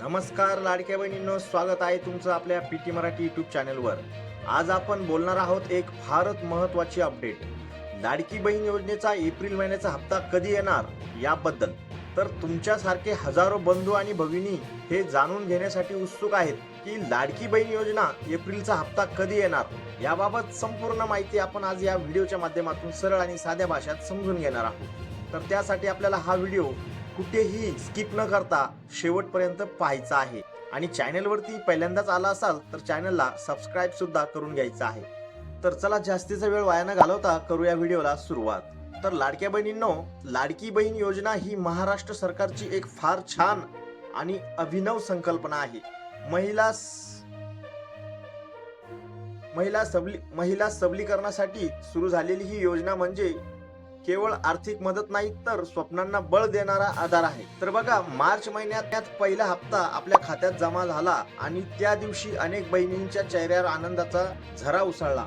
नमस्कार लाडक्या बहिणींनो स्वागत आहे तुमचं आपल्या पी टी मराठी युट्यूब चॅनलवर आज आपण बोलणार आहोत एक फारच महत्वाची अपडेट लाडकी बहीण योजनेचा एप्रिल महिन्याचा हप्ता कधी येणार याबद्दल. तर तुमच्यासारखे हजारो बंधू आणि भगिनी हे जाणून घेण्यासाठी उत्सुक आहेत की लाडकी बहीण योजना एप्रिलचा हप्ता कधी येणार याबाबत संपूर्ण माहिती आपण आज या व्हिडिओच्या माध्यमातून सरळ आणि साध्या भाषेत समजून घेणार आहोत. तर त्यासाठी आपल्याला हा व्हिडिओ कुठेही स्किप न करता शेवटपर्यंत पाहायचा आहे. आणि चॅनलवरती पहिल्यांदाच आला असाल तर चॅनलला सबस्क्राईब सुद्धा करून घ्यायचं आहे. तर चला जास्तीचा वेळ वाया न घालवता करूया व्हिडिओला सुरुवात. तर लाडक्या बहिणींनो लाडकी बहीण योजना ही महाराष्ट्र सरकारची एक फार छान आणि अभिनव संकल्पना आहे. महिला महिला सबली महिला सबलीकरणासाठी सुरू झालेली ही योजना म्हणजे केवळ आर्थिक मदत नाही तर स्वप्नांना बळ देणारा आधार आहे. तर बघा मार्च महिन्यात त्यात पहिला हप्ता आपल्या खात्यात जमा झाला आणि त्या दिवशी अनेक बहिणींच्या चेहऱ्यावर आनंदाचा झरा उसळला.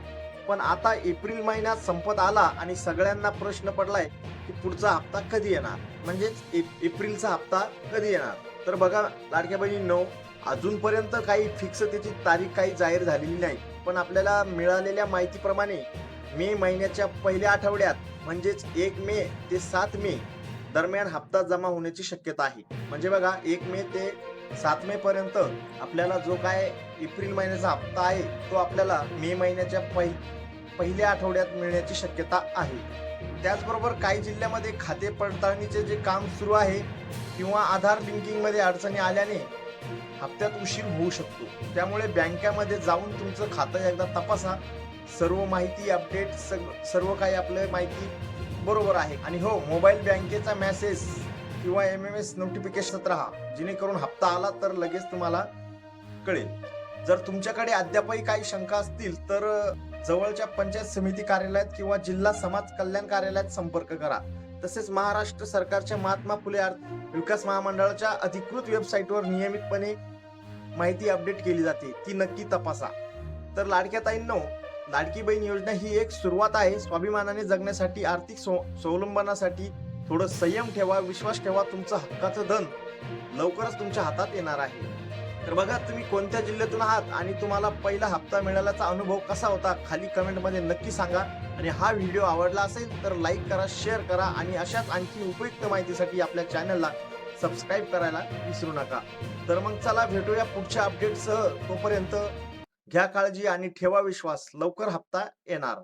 पण आता एप्रिल महिन्यात संपत आला आणि सगळ्यांना प्रश्न पडलाय की पुढचा हप्ता कधी येणार? म्हणजेच एप- एप्रिलचा हप्ता कधी येणार? तर बघा लाडक्या बहिणींनो अजूनपर्यंत काही फिक्स त्याची तारीख काही जाहीर झालेली नाही. पण आपल्याला मिळालेल्या माहितीप्रमाणे मे महिन्याच्या पहिल्या आठवड्यात म्हणजेच एक मे ते सात मे दरम्यान हप्ता जमा होण्याची शक्यता आहे. म्हणजे बघा एक मे ते सात मे पर्यंत आपल्याला जो काय एप्रिल महिन्याचा हप्ता आहे तो आपल्याला मे महिन्याच्या पहि पहिल्या आठवड्यात मिळण्याची शक्यता आहे. त्याचबरोबर काही जिल्ह्यामध्ये खाते पडताळणीचे जे काम सुरू आहे किंवा आधार लिंकिंगमध्ये अडचणी आल्याने हप्त्यात उशीर होऊ शकतो. त्यामुळे बँकेमध्ये जाऊन तुमचं खातं एकदा तपासा. सर्व माहिती अपडेट सग सर्व काही आपलं माहिती बरोबर आहे. आणि हो मोबाईल बँकेचा मॅसेज किंवा एम एम एस नोटिफिकेशनत राहा. जेणेकरून हप्ता आला तर लगेच तुम्हाला कळेल. जर तुमच्याकडे अद्यापही काही शंका असतील तर जवळच्या पंचायत समिती कार्यालयात किंवा जिल्हा समाज कल्याण कार्यालयात संपर्क करा. तसेच महाराष्ट्र सरकारच्या महात्मा फुले अर्थ विकास महामंडळाच्या अधिकृत वेबसाईटवर नियमितपणे माहिती अपडेट केली जाते. ती नक्की तपासा. तर लाडक्या ताईंनो लाडकी बहीण योजना ही एक सुरुवात आहे. स्वाभिमानाने जगण्यासाठी आर्थिक स्वावलंबनासाठी थोडं संयम ठेवा विश्वास ठेवा. तुमचं हक्काचं धन लवकरच तुमच्या हातात येणार आहे. तर बघा तुम्ही कोणत्या जिल्ह्यातून आहात आणि तुम्हाला पहिला हप्ता मिळाल्याचा अनुभव कसा होता खाली कमेंटमध्ये नक्की सांगा. आणि हा व्हिडिओ आवडला असेल तर लाईक करा शेअर करा आणि अशाच आणखी उपयुक्त माहितीसाठी आपल्या चॅनलला सबस्क्राईब करायला विसरू नका. तर मग चला भेटूया पुढच्या अपडेटसह. तोपर्यंत घ्या काळजी आणि ठेवा विश्वास. लवकर हप्ता येणार.